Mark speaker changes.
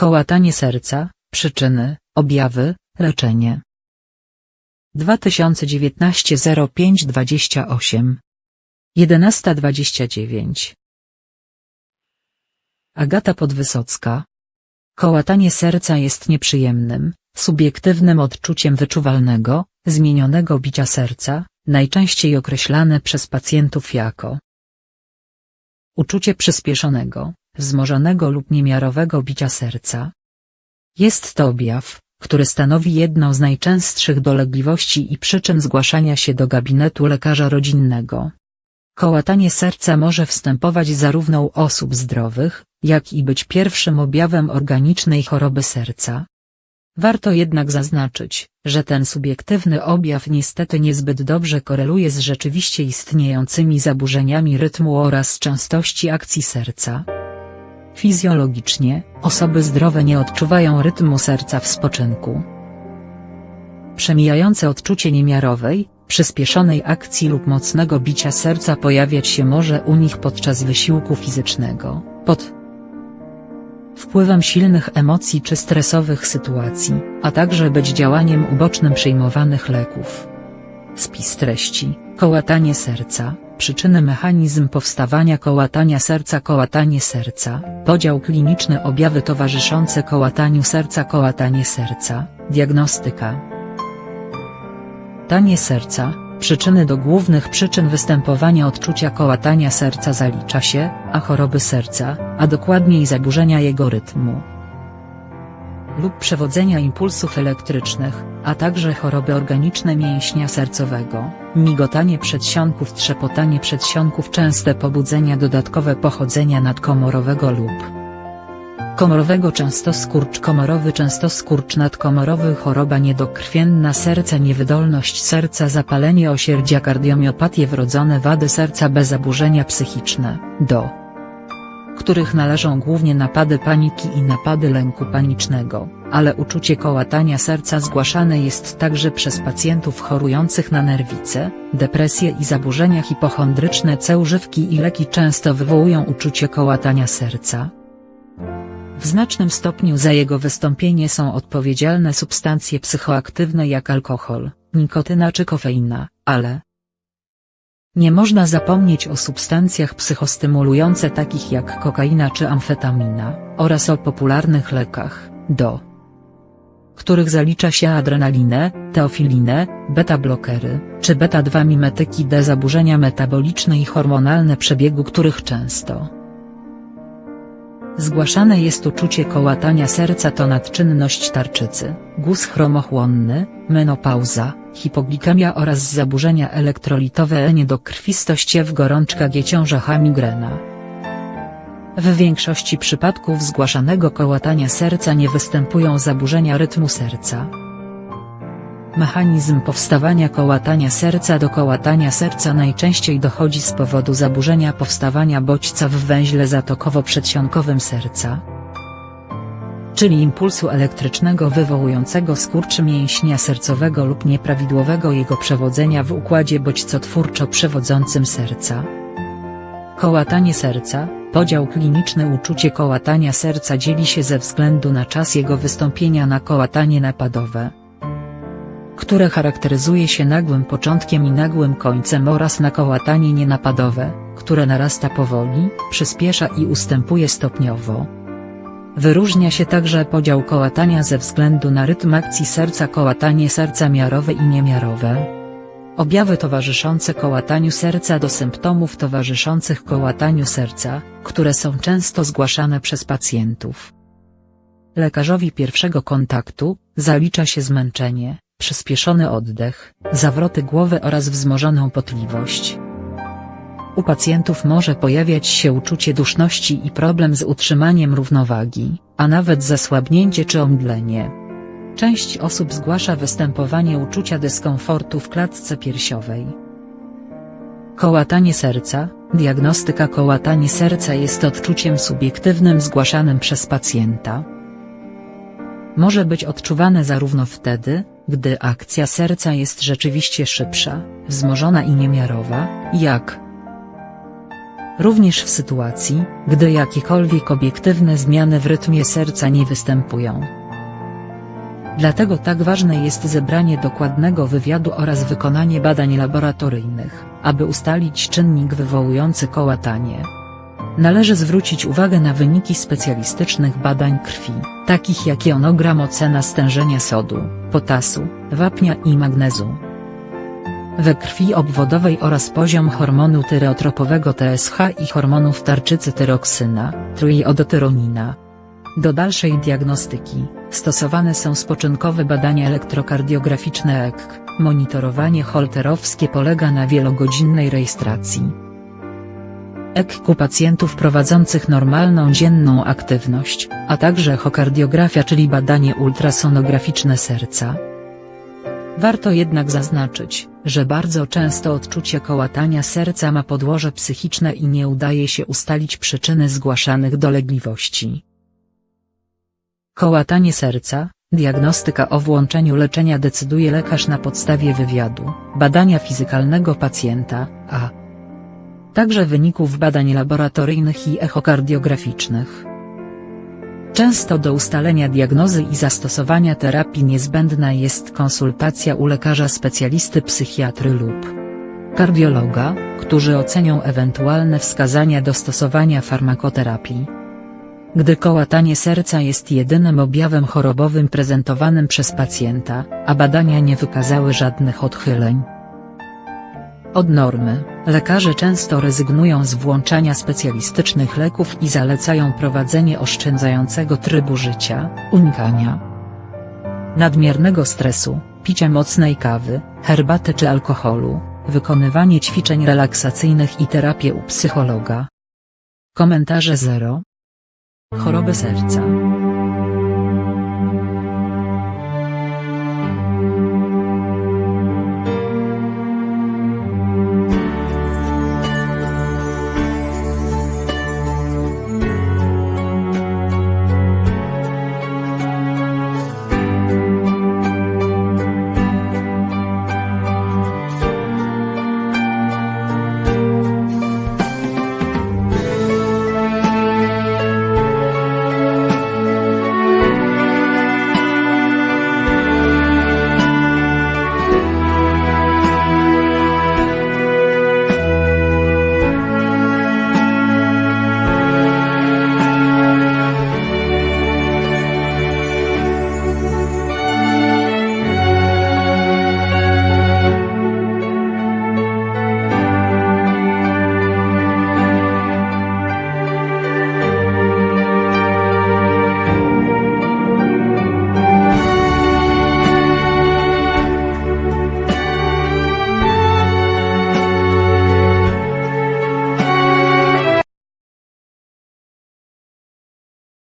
Speaker 1: Kołatanie serca, przyczyny, objawy, leczenie. 2019 05 28 11.29 Agata Podwysocka. Kołatanie serca jest nieprzyjemnym, subiektywnym odczuciem wyczuwalnego, zmienionego bicia serca, najczęściej określane przez pacjentów jako uczucie przyspieszonego, wzmożonego lub niemiarowego bicia serca. Jest to objaw, który stanowi jedną z najczęstszych dolegliwości i przyczyn zgłaszania się do gabinetu lekarza rodzinnego. Kołatanie serca może wstępować zarówno u osób zdrowych, jak i być pierwszym objawem organicznej choroby serca. Warto jednak zaznaczyć, że ten subiektywny objaw niestety niezbyt dobrze koreluje z rzeczywiście istniejącymi zaburzeniami rytmu oraz częstości akcji serca. Fizjologicznie, osoby zdrowe nie odczuwają rytmu serca w spoczynku. Przemijające odczucie niemiarowej, przyspieszonej akcji lub mocnego bicia serca pojawiać się może u nich podczas wysiłku fizycznego, pod wpływem silnych emocji czy stresowych sytuacji, a także być działaniem ubocznym przyjmowanych leków. Spis treści, kołatanie serca, przyczyny mechanizm powstawania kołatania serca Kołatanie serca, podział kliniczny objawy towarzyszące kołataniu serca Kołatanie serca, diagnostyka. Tanie serca, przyczyny do głównych przyczyn występowania odczucia kołatania serca zalicza się, a choroby serca, a dokładniej zaburzenia jego rytmu lub przewodzenia impulsów elektrycznych, a także choroby organiczne mięśnia sercowego, migotanie przedsionków trzepotanie przedsionków częste pobudzenia dodatkowe pochodzenia nadkomorowego lub komorowego często skurcz komorowy często skurcz nadkomorowy choroba niedokrwienna serca niewydolność serca zapalenie osierdzia kardiomiopatie wrodzone wady serca bez zaburzenia psychiczne, do których należą głównie napady paniki i napady lęku panicznego, ale uczucie kołatania serca zgłaszane jest także przez pacjentów chorujących na nerwice, depresję i zaburzenia hipochondryczne C używki i leki często wywołują uczucie kołatania serca. W znacznym stopniu za jego wystąpienie są odpowiedzialne substancje psychoaktywne jak alkohol, nikotyna czy kofeina, ale nie można zapomnieć o substancjach psychostymulujące takich jak kokaina czy amfetamina, oraz o popularnych lekach, do których zalicza się adrenalinę, teofilinę, beta-blokery, czy beta-2 mimetyki D zaburzenia metaboliczne i hormonalne przebiegu których często Zgłaszane jest uczucie kołatania serca to nadczynność tarczycy, guz chromochłonny, menopauza, hipoglikemia oraz zaburzenia elektrolitowe E niedokrwistość w gorączka G ciąża migrena. W większości przypadków zgłaszanego kołatania serca nie występują zaburzenia rytmu serca. Mechanizm powstawania kołatania serca Do kołatania serca najczęściej dochodzi z powodu zaburzenia powstawania bodźca w węźle zatokowo-przedsionkowym serca, czyli impulsu elektrycznego wywołującego skurcz mięśnia sercowego lub nieprawidłowego jego przewodzenia w układzie bodźcotwórczo-przewodzącym serca. Kołatanie serca, podział kliniczny uczucie kołatania serca dzieli się ze względu na czas jego wystąpienia na kołatanie napadowe które charakteryzuje się nagłym początkiem i nagłym końcem oraz na kołatanie nienapadowe, które narasta powoli, przyspiesza i ustępuje stopniowo. Wyróżnia się także podział kołatania ze względu na rytm akcji serca kołatanie serca miarowe i niemiarowe. Objawy towarzyszące kołataniu serca do symptomów towarzyszących kołataniu serca, które są często zgłaszane przez pacjentów. Lekarzowi pierwszego kontaktu, zalicza się zmęczenie, przyspieszony oddech, zawroty głowy oraz wzmożoną potliwość. U pacjentów może pojawiać się uczucie duszności i problem z utrzymaniem równowagi, a nawet zasłabnięcie czy omdlenie. Część osób zgłasza występowanie uczucia dyskomfortu w klatce piersiowej. Kołatanie serca Diagnostyka kołatanie serca jest odczuciem subiektywnym zgłaszanym przez pacjenta. Może być odczuwane zarówno wtedy, gdy akcja serca jest rzeczywiście szybsza, wzmożona i niemiarowa, jak również w sytuacji, gdy jakiekolwiek obiektywne zmiany w rytmie serca nie występują. Dlatego tak ważne jest zebranie dokładnego wywiadu oraz wykonanie badań laboratoryjnych, aby ustalić czynnik wywołujący kołatanie. Należy zwrócić uwagę na wyniki specjalistycznych badań krwi, takich jak jonogram ocena stężenia sodu, potasu, wapnia i magnezu we krwi obwodowej oraz poziom hormonu tyreotropowego TSH i hormonów tarczycy tyroksyna, trójiodotyronina. Do dalszej diagnostyki, stosowane są spoczynkowe badania elektrokardiograficzne EKG, monitorowanie holterowskie polega na wielogodzinnej rejestracji. EKG u pacjentów prowadzących normalną dzienną aktywność, a także echokardiografia czyli badanie ultrasonograficzne serca. Warto jednak zaznaczyć, że bardzo często odczucie kołatania serca ma podłoże psychiczne i nie udaje się ustalić przyczyny zgłaszanych dolegliwości. Kołatanie serca, diagnostyka o włączeniu leczenia decyduje lekarz na podstawie wywiadu, badania fizykalnego pacjenta, a także wyników badań laboratoryjnych i echokardiograficznych. Często do ustalenia diagnozy i zastosowania terapii niezbędna jest konsultacja u lekarza specjalisty psychiatry lub kardiologa, którzy ocenią ewentualne wskazania do stosowania farmakoterapii. Gdy kołatanie serca jest jedynym objawem chorobowym prezentowanym przez pacjenta, a badania nie wykazały żadnych odchyleń od normy, lekarze często rezygnują z włączania specjalistycznych leków i zalecają prowadzenie oszczędzającego trybu życia, unikania nadmiernego stresu, picia mocnej kawy, herbaty czy alkoholu, wykonywanie ćwiczeń relaksacyjnych i terapię u psychologa. Komentarze 0 Choroby serca